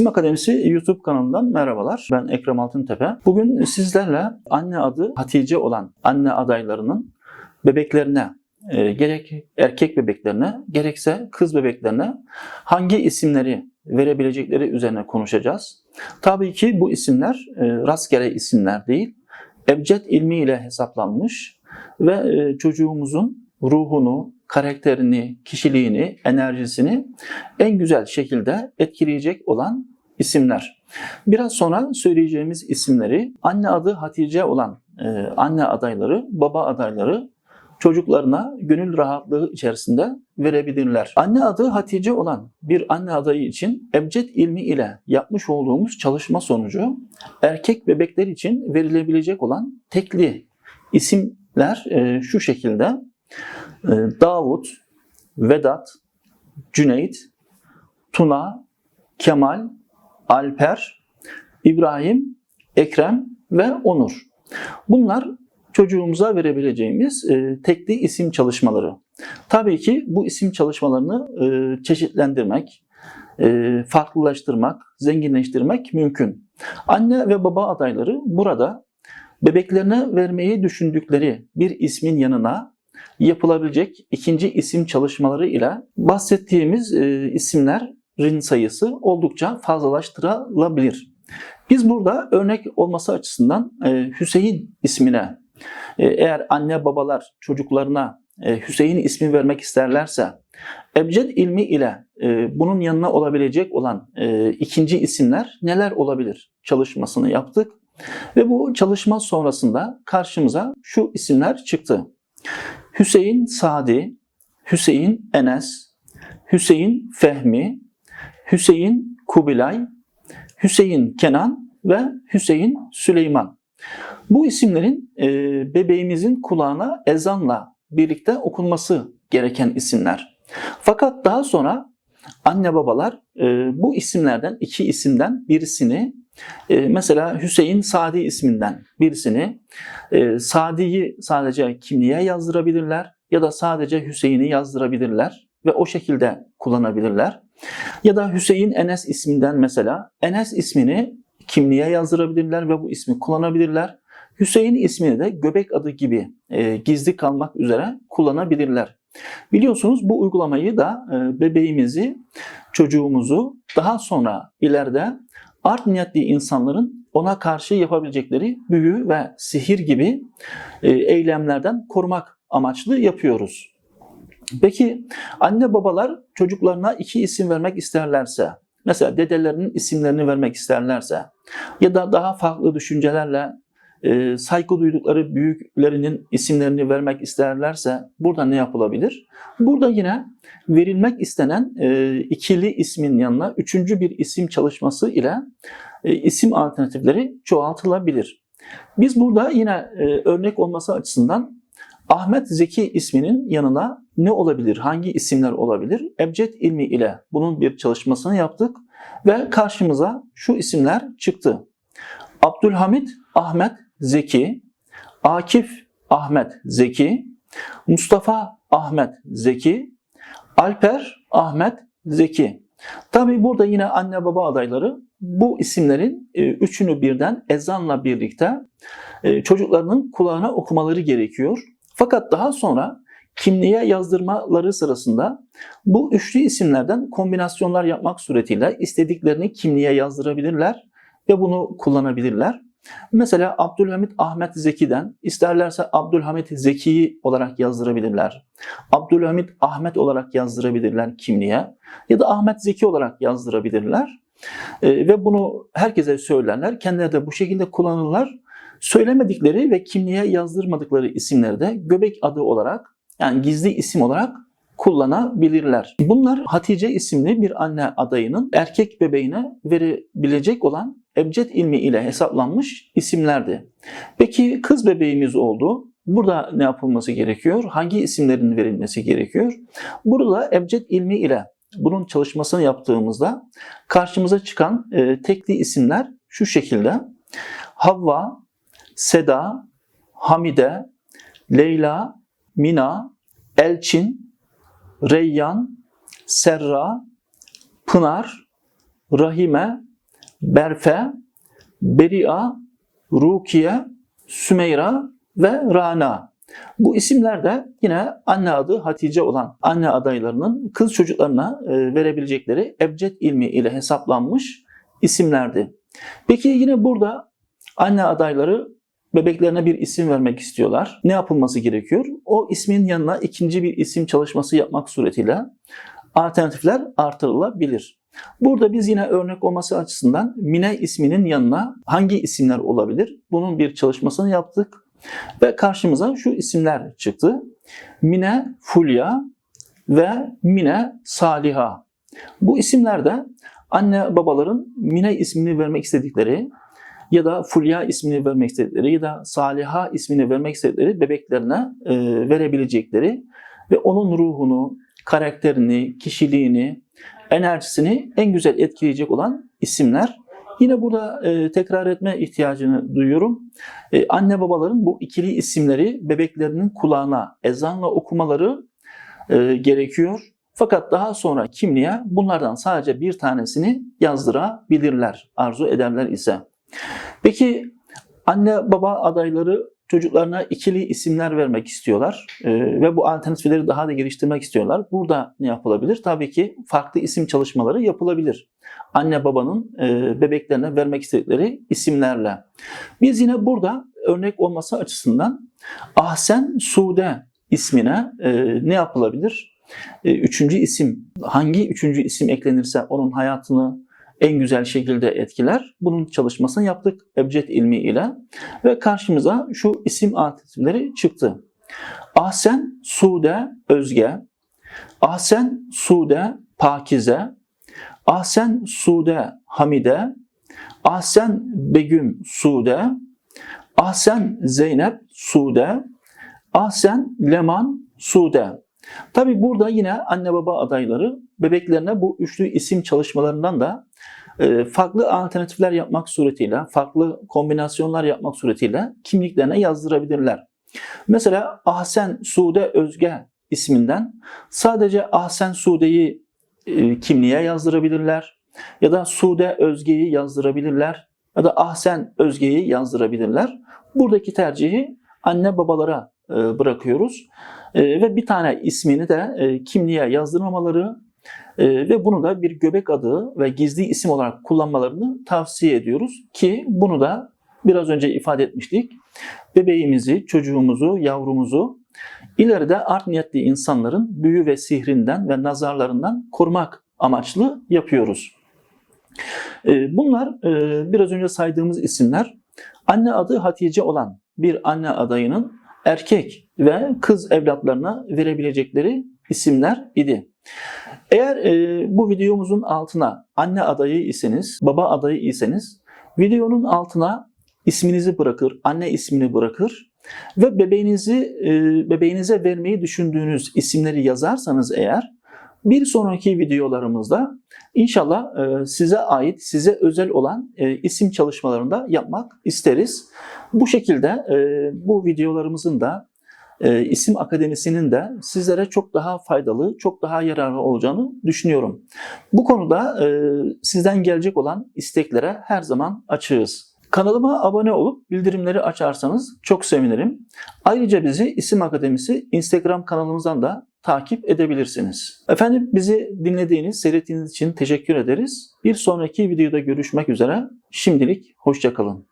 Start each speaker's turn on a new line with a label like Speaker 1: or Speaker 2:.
Speaker 1: İsim Akademisi YouTube kanalından merhabalar. Ben Ekrem Altıntepe. Bugün sizlerle anne adı Hatice olan anne adaylarının bebeklerine, e, gerek erkek bebeklerine gerekse kız bebeklerine hangi isimleri verebilecekleri üzerine konuşacağız. Tabii ki bu isimler e, rastgele isimler değil, ebced ilmiyle hesaplanmış ve e, çocuğumuzun ruhunu, karakterini, kişiliğini, enerjisini en güzel şekilde etkileyecek olan isimler. Biraz sonra söyleyeceğimiz isimleri anne adı Hatice olan e, anne adayları, baba adayları çocuklarına gönül rahatlığı içerisinde verebilirler. Anne adı Hatice olan bir anne adayı için ebced ilmi ile yapmış olduğumuz çalışma sonucu erkek bebekler için verilebilecek olan tekli isimler e, şu şekilde. E, Davut, Vedat, Cüneyt, Tuna, Kemal, Alper, İbrahim, Ekrem ve Onur. Bunlar çocuğumuza verebileceğimiz e, tekli isim çalışmaları. Tabii ki bu isim çalışmalarını e, çeşitlendirmek, e, farklılaştırmak, zenginleştirmek mümkün. Anne ve baba adayları burada bebeklerine vermeyi düşündükleri bir ismin yanına yapılabilecek ikinci isim çalışmaları ile bahsettiğimiz e, isimlerin sayısı oldukça fazlalaştırılabilir. Biz burada örnek olması açısından e, Hüseyin ismine e, eğer anne babalar çocuklarına e, Hüseyin ismi vermek isterlerse ebced ilmi ile bunun yanına olabilecek olan ikinci isimler neler olabilir çalışmasını yaptık. Ve bu çalışma sonrasında karşımıza şu isimler çıktı. Hüseyin Sadi, Hüseyin Enes, Hüseyin Fehmi, Hüseyin Kubilay, Hüseyin Kenan ve Hüseyin Süleyman. Bu isimlerin e, bebeğimizin kulağına ezanla birlikte okunması gereken isimler. Fakat daha sonra anne babalar e, bu isimlerden iki isimden birisini e, mesela Hüseyin Sadi isminden birisini e, Sadi'yi sadece kimliğe yazdırabilirler ya da sadece Hüseyin'i yazdırabilirler ve o şekilde kullanabilirler. Ya da Hüseyin Enes isminden mesela Enes ismini kimliğe yazdırabilirler ve bu ismi kullanabilirler. Hüseyin ismini de göbek adı gibi e, gizli kalmak üzere kullanabilirler. Biliyorsunuz bu uygulamayı da e, bebeğimizi, çocuğumuzu daha sonra ileride art niyetli insanların ona karşı yapabilecekleri büyü ve sihir gibi e, eylemlerden korumak amaçlı yapıyoruz. Peki anne babalar çocuklarına iki isim vermek isterlerse, mesela dedelerinin isimlerini vermek isterlerse ya da daha farklı düşüncelerle e, saygı duydukları büyüklerinin isimlerini vermek isterlerse burada ne yapılabilir? Burada yine verilmek istenen e, ikili ismin yanına üçüncü bir isim çalışması ile e, isim alternatifleri çoğaltılabilir. Biz burada yine e, örnek olması açısından Ahmet Zeki isminin yanına ne olabilir, hangi isimler olabilir? Ebced ilmi ile bunun bir çalışmasını yaptık ve karşımıza şu isimler çıktı. Abdülhamit Ahmet Zeki, Akif Ahmet Zeki, Mustafa Ahmet Zeki, Alper Ahmet Zeki. Tabi burada yine anne baba adayları bu isimlerin e, üçünü birden ezanla birlikte e, çocuklarının kulağına okumaları gerekiyor. Fakat daha sonra kimliğe yazdırmaları sırasında bu üçlü isimlerden kombinasyonlar yapmak suretiyle istediklerini kimliğe yazdırabilirler ve bunu kullanabilirler. Mesela Abdülhamit Ahmet Zeki'den isterlerse Abdülhamit Zeki'yi olarak yazdırabilirler. Abdülhamit Ahmet olarak yazdırabilirler kimliğe ya da Ahmet Zeki olarak yazdırabilirler. Ee, ve bunu herkese söylerler. Kendileri de bu şekilde kullanırlar. Söylemedikleri ve kimliğe yazdırmadıkları isimleri de göbek adı olarak yani gizli isim olarak kullanabilirler. Bunlar Hatice isimli bir anne adayının erkek bebeğine verebilecek olan ebced ilmi ile hesaplanmış isimlerdi. Peki kız bebeğimiz oldu. Burada ne yapılması gerekiyor? Hangi isimlerin verilmesi gerekiyor? Burada ebced ilmi ile bunun çalışmasını yaptığımızda karşımıza çıkan e, tekli isimler şu şekilde. Havva, Seda, Hamide, Leyla, Mina, Elçin, Reyyan, Serra, Pınar, Rahime, Berfe, Beria, Rukiye, Sümeyra ve Rana. Bu isimler de yine anne adı Hatice olan anne adaylarının kız çocuklarına e, verebilecekleri ebced ilmi ile hesaplanmış isimlerdi. Peki yine burada anne adayları bebeklerine bir isim vermek istiyorlar. Ne yapılması gerekiyor? O ismin yanına ikinci bir isim çalışması yapmak suretiyle alternatifler artırılabilir. Burada biz yine örnek olması açısından Mine isminin yanına hangi isimler olabilir? Bunun bir çalışmasını yaptık ve karşımıza şu isimler çıktı. Mine Fulya ve Mine Saliha. Bu isimlerde anne babaların Mine ismini vermek istedikleri ya da Fulya ismini vermek istedikleri ya da Saliha ismini vermek istedikleri bebeklerine e, verebilecekleri ve onun ruhunu, karakterini, kişiliğini, enerjisini en güzel etkileyecek olan isimler. Yine burada e, tekrar etme ihtiyacını duyuyorum. E, anne babaların bu ikili isimleri bebeklerinin kulağına ezanla okumaları e, gerekiyor. Fakat daha sonra kimliğe bunlardan sadece bir tanesini yazdırabilirler arzu ederler ise. Peki anne baba adayları çocuklarına ikili isimler vermek istiyorlar ve bu alternatifleri daha da geliştirmek istiyorlar. Burada ne yapılabilir? Tabii ki farklı isim çalışmaları yapılabilir. Anne babanın bebeklerine vermek istedikleri isimlerle. Biz yine burada örnek olması açısından Ahsen Sude ismine ne yapılabilir? Üçüncü isim, hangi üçüncü isim eklenirse onun hayatını en güzel şekilde etkiler. Bunun çalışmasını yaptık ebced ilmi ile ve karşımıza şu isim alternatifleri çıktı. Ahsen Sude Özge, Ahsen Sude Pakize, Ahsen Sude Hamide, Ahsen Begüm Sude, Ahsen Zeynep Sude, Ahsen Leman Sude. Tabi burada yine anne baba adayları bebeklerine bu üçlü isim çalışmalarından da farklı alternatifler yapmak suretiyle, farklı kombinasyonlar yapmak suretiyle kimliklerine yazdırabilirler. Mesela Ahsen Sude Özge isminden sadece Ahsen Sude'yi e, kimliğe yazdırabilirler ya da Sude Özge'yi yazdırabilirler ya da Ahsen Özge'yi yazdırabilirler. Buradaki tercihi anne babalara e, bırakıyoruz. Ve bir tane ismini de kimliğe yazdırmamaları ve bunu da bir göbek adı ve gizli isim olarak kullanmalarını tavsiye ediyoruz ki bunu da biraz önce ifade etmiştik. Bebeğimizi, çocuğumuzu, yavrumuzu ileride art niyetli insanların büyü ve sihrinden ve nazarlarından korumak amaçlı yapıyoruz. Bunlar biraz önce saydığımız isimler anne adı Hatice olan bir anne adayının erkek ve kız evlatlarına verebilecekleri isimler idi. Eğer e, bu videomuzun altına anne adayı iseniz, baba adayı iseniz videonun altına isminizi bırakır, anne ismini bırakır ve bebeğinizi e, bebeğinize vermeyi düşündüğünüz isimleri yazarsanız eğer bir sonraki videolarımızda inşallah e, size ait, size özel olan e, isim çalışmalarında yapmak isteriz. Bu şekilde e, bu videolarımızın da e, isim akademisinin de sizlere çok daha faydalı, çok daha yararlı olacağını düşünüyorum. Bu konuda e, sizden gelecek olan isteklere her zaman açığız. Kanalıma abone olup bildirimleri açarsanız çok sevinirim. Ayrıca bizi İsim Akademisi Instagram kanalımızdan da takip edebilirsiniz. Efendim bizi dinlediğiniz, seyrettiğiniz için teşekkür ederiz. Bir sonraki videoda görüşmek üzere. Şimdilik hoşçakalın.